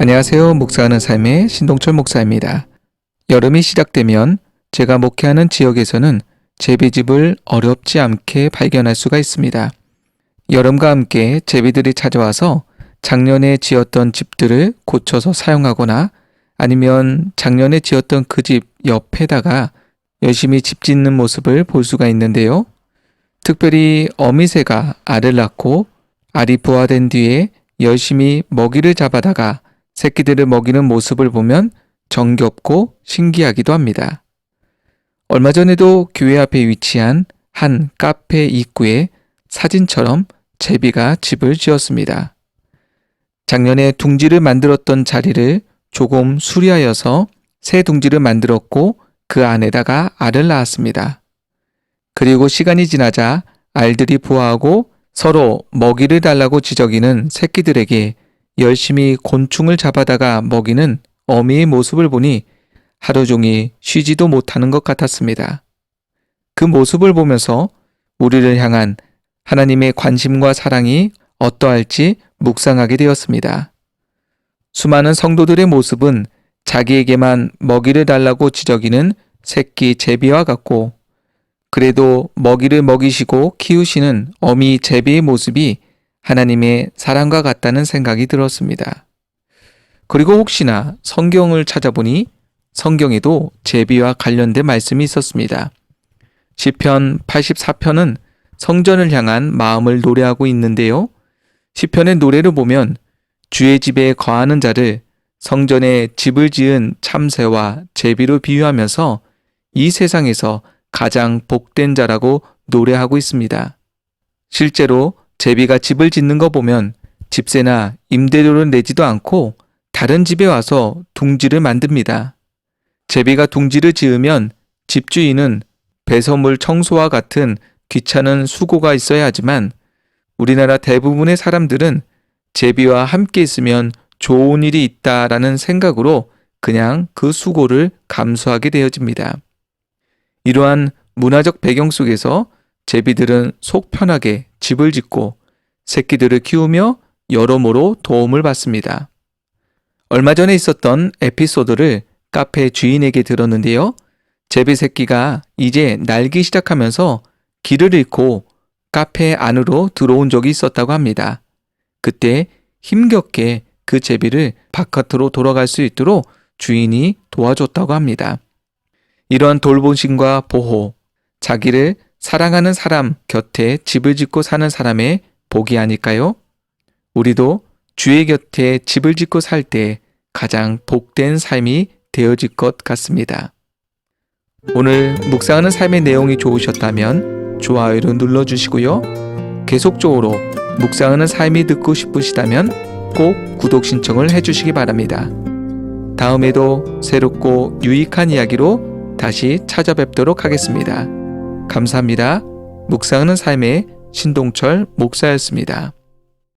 안녕하세요. 목사하는 삶의 신동철 목사입니다. 여름이 시작되면 제가 목회하는 지역에서는 제비집을 어렵지 않게 발견할 수가 있습니다. 여름과 함께 제비들이 찾아와서 작년에 지었던 집들을 고쳐서 사용하거나 아니면 작년에 지었던 그 집 옆에다가 열심히 집 짓는 모습을 볼 수가 있는데요. 특별히 어미새가 알을 낳고 알이 부화된 뒤에 열심히 먹이를 잡아다가 새끼들을 먹이는 모습을 보면 정겹고 신기하기도 합니다. 얼마 전에도 교회 앞에 위치한 한 카페 입구에 사진처럼 제비가 집을 지었습니다. 작년에 둥지를 만들었던 자리를 조금 수리하여서 새 둥지를 만들었고 그 안에다가 알을 낳았습니다. 그리고 시간이 지나자 알들이 부화하고 서로 먹이를 달라고 지저귀는 새끼들에게 열심히 곤충을 잡아다가 먹이는 어미의 모습을 보니 하루 종일 쉬지도 못하는 것 같았습니다. 그 모습을 보면서 우리를 향한 하나님의 관심과 사랑이 어떠할지 묵상하게 되었습니다. 수많은 성도들의 모습은 자기에게만 먹이를 달라고 지저귀는 새끼 제비와 같고 그래도 먹이를 먹이시고 키우시는 어미 제비의 모습이 하나님의 사랑과 같다는 생각이 들었습니다. 그리고 혹시나 성경을 찾아보니 성경에도 제비와 관련된 말씀이 있었습니다. 시편 84편은 성전을 향한 마음을 노래하고 있는데요. 시편의 노래를 보면 주의 집에 거하는 자를 성전에 집을 지은 참새와 제비로 비유하면서 이 세상에서 가장 복된 자라고 노래하고 있습니다. 실제로 제비가 집을 짓는 거 보면 집세나 임대료를 내지도 않고 다른 집에 와서 둥지를 만듭니다. 제비가 둥지를 지으면 집주인은 배설물 청소와 같은 귀찮은 수고가 있어야 하지만 우리나라 대부분의 사람들은 제비와 함께 있으면 좋은 일이 있다라는 생각으로 그냥 그 수고를 감수하게 되어집니다. 이러한 문화적 배경 속에서 제비들은 속 편하게 집을 짓고 새끼들을 키우며 여러모로 도움을 받습니다. 얼마 전에 있었던 에피소드를 카페 주인에게 들었는데요. 제비 새끼가 이제 날기 시작하면서 길을 잃고 카페 안으로 들어온 적이 있었다고 합니다. 그때 힘겹게 그 제비를 바깥으로 돌아갈 수 있도록 주인이 도와줬다고 합니다. 이러한 돌보심과 보호, 자기를 사랑하는 사람 곁에 집을 짓고 사는 사람의 복이 아닐까요? 우리도 주의 곁에 집을 짓고 살 때 가장 복된 삶이 되어질 것 같습니다. 오늘 묵상하는 삶의 내용이 좋으셨다면 좋아요를 눌러주시고요. 계속적으로 묵상하는 삶이 듣고 싶으시다면 꼭 구독 신청을 해주시기 바랍니다. 다음에도 새롭고 유익한 이야기로 다시 찾아뵙도록 하겠습니다. 감사합니다. 묵상하는 삶의 신동철 목사였습니다.